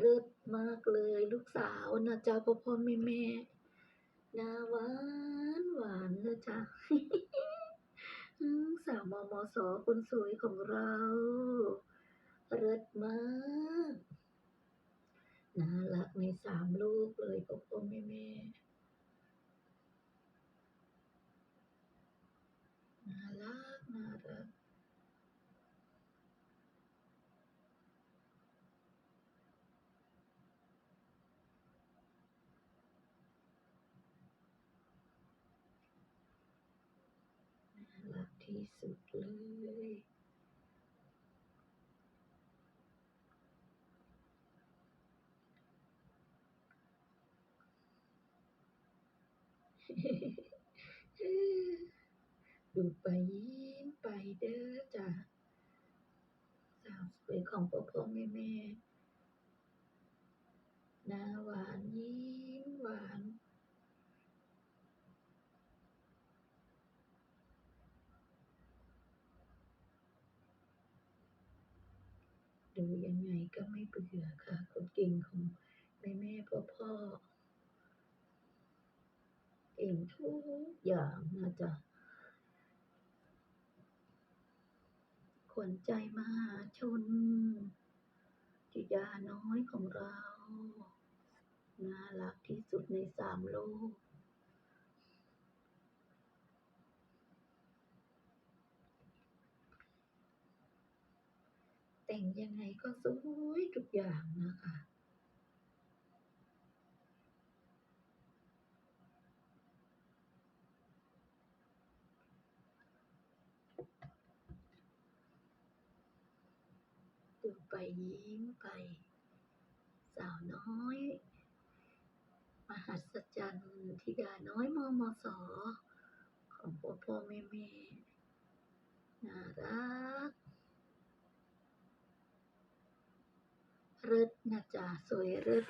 เลิศมากเลยลูกสาวนะจ๊ะพ่อพ่อแม่แม่นาหวานหวานนะจ๊ะสาวมมสคนสวยของเราเลิศมากน่ารักในสามลูกเลยพ่อพ่อแม่แม่น่ารักน่ารัก น่ารัก ที่สุดเลย ดูไปยิ้มไปเด้อจ้ะสาวสวยของพ่อพ่อแม่แม่หน้าหวานยิ้มหวาน ดูยังไงก็ไม่เบื่อค่ะ คนเก่งของแม่แม่พ่อพ่อเก่งทุกอย่างนะจ๊ะขวัญใจมหาชนธิดาน้อยของเรา น่ารักที่สุดในสามโลก แต่งยังไงก็สวยทุกอย่างนะคะ ดูไปยิ้มไป สาวน้อย มหัศจรรย์ธิดาน้อยมอมสอของพ่อพ่อแม่แม่น่ารัก เริดนะจ๊ะสวยเริด